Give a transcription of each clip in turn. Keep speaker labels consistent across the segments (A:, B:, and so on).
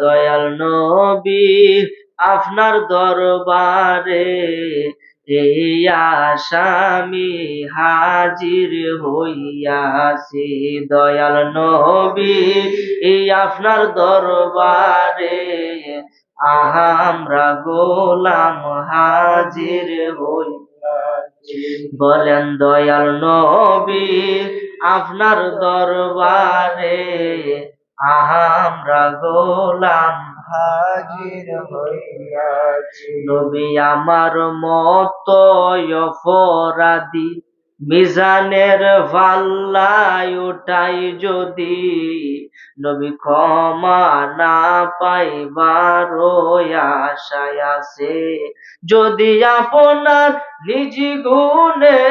A: দয়াল নবী, আপনার দরবারে এই আসামি হাজির হইয়াছি। দয়াল নবী, এই আপনার দরবারে আমরা গোলাম হাজির হইয়াছি। বলেন, দয়াল নবী, আপনার দরবারে আমরা গোলাম
B: হাজির হইয়াছি।
A: নবী আমার মত মিজানের ভাল্লায় ওটাই যদি, নবী ক্ষমা না পাইবার আশায় আছে। যদি আপনার নিজ গুণে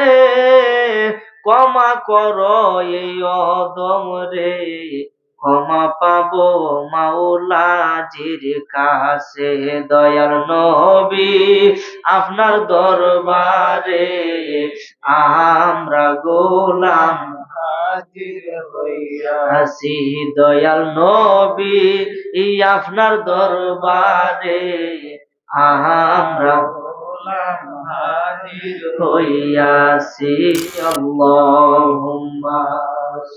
A: ক্ষমা কর এই অদম রে ক্ষমা পাবো মাওলাজির কাছে। দয়াল নবী, আপনার দরবারে আমরা গোলাম আসি দয়াল নবী আপনার দরবারে আমরা
B: গোলাম হাজির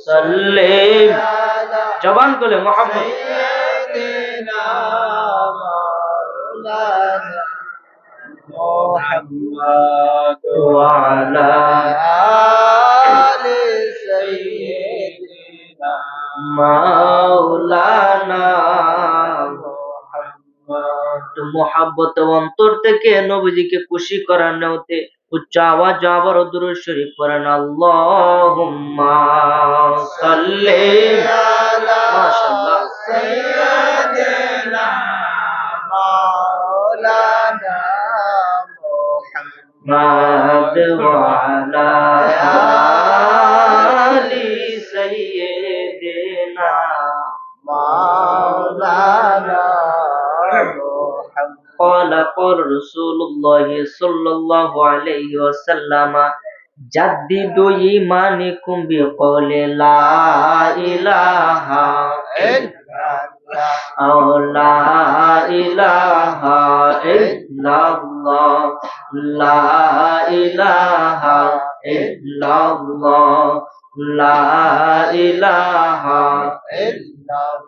A: সাল্লি জবান করে মোহাম্মদ
B: سيدنا مولانا محمد
A: وعلى
B: آل سيدنا
A: মাওলানা
B: محمد
A: মোহাব্বত অন্তর থেকে নবীজিকে খুশি করার নেওতে উচ্চ আওয়াজ আবার দুরুদ শরীফ পড়েন আল্লাহুম্মা সাল্লি
B: আলা মাশাআল্লাহ
A: قال قال رسول الله صلى الله عليه وسلم جددوا إيمانكم بقول لا إله
B: إلا الله
A: أو لا إله إلا الله لا إله إلا الله لا إله
B: إلا الله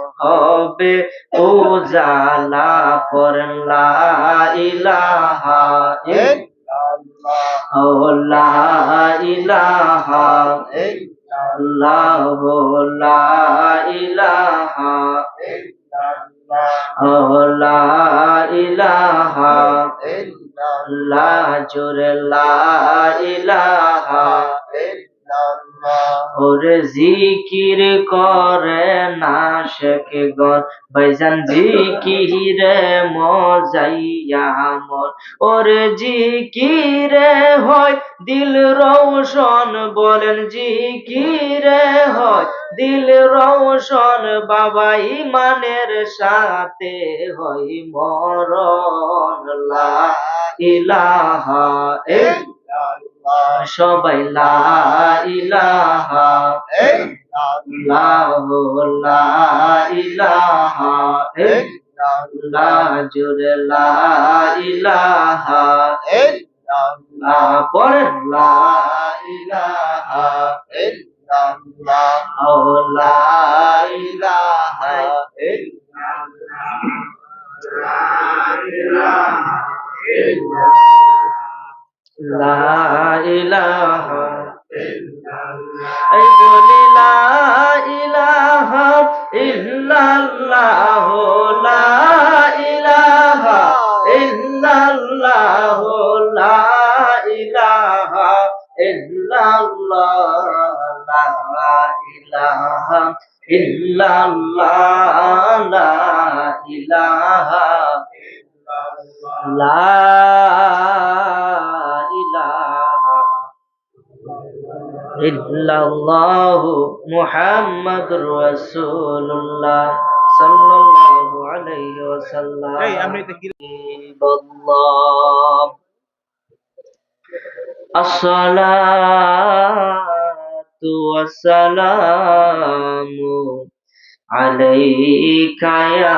A: হবে উজালা পড়েন লা ইলাহা
B: ইল্লাল্লাহ
A: ও ইলাহা ইল্লাল্লাহ ও ইলাহা ইল্লাল্লাহ লা ইলাহা ইল্লাল্লাহ জোরে লা ইলাহা ওরে জিকির করে না শেখে গন ভাইজান জিকিরে মজাইয়া মন ওরে জিকিরে হয় দিল রৌশন, বলেন জিকির হয় দিল রৌশন, বাবা ইমানের সাথে হয় মরণ। লা ইলাহা সবাই
B: লাইলাহা
A: লাইলাহা লা জুড়ে
B: লাইলাহা
A: লা পরে লাইলাহা ও
B: লাইলাহা ইল্লাল্লাহ
A: লা ইলাহা লা ইলাহা বলি লা ইলাহা লা ইলাহা ইল্লাল্লাহ, লা ইলাহা ইল্লাল্লাহ, লা ইলাহা ইল্লাল্লাহ, লা ইলাহা লা ইল্লাল্লাহু মুহাম্মাদুর রাসূলুল্লাহ সাল্লাল্লাহু আলাইহি ওয়াসাল্লাম।
C: এই আমরা এটা কি
A: বললাম আসসালাতু ওয়াসসালামু আলাইকা ইয়া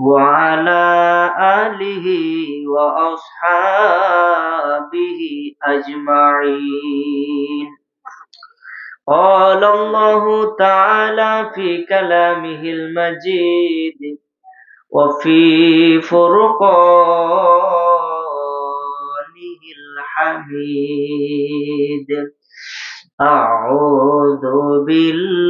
A: وعلى آله وأصحابه أجمعين. قال الله تعالى في كلامه المجيد وفي فرقانه الحميد. أعوذ بالله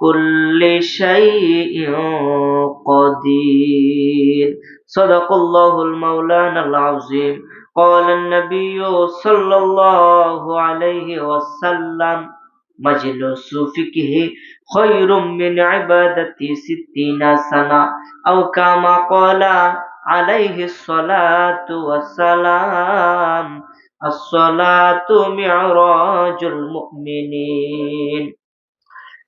A: كل شيء قدير صدق الله المولانا العظيم قال النبي صلى الله عليه وسلم مجلس فقه خير من عبادة ستين سنة أو كما قال عليه الصلاة والسلام الصلاة معراج المؤمنين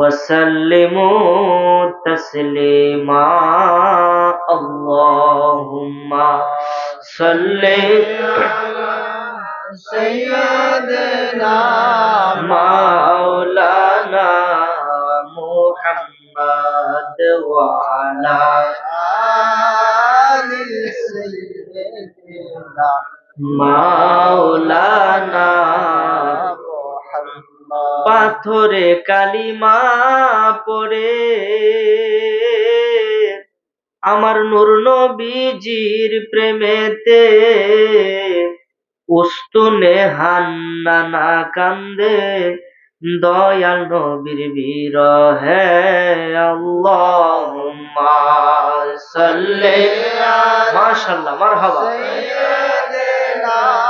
A: وسلموا تسليما اللهم صل
B: سيدنا
A: مولانا محمد وعلى
B: آل سيدنا مولانا
A: পাথরে কালিমা পড়ে। আমার নূর নবীজির প্রেমেতে উস্তুনে হান্না না কান্দে। দয়াল নবীর বিরহে আল্লাহুম্মা সাল্লি মাশাআল্লাহ, মারহাবা। সাইয়্যিদিনা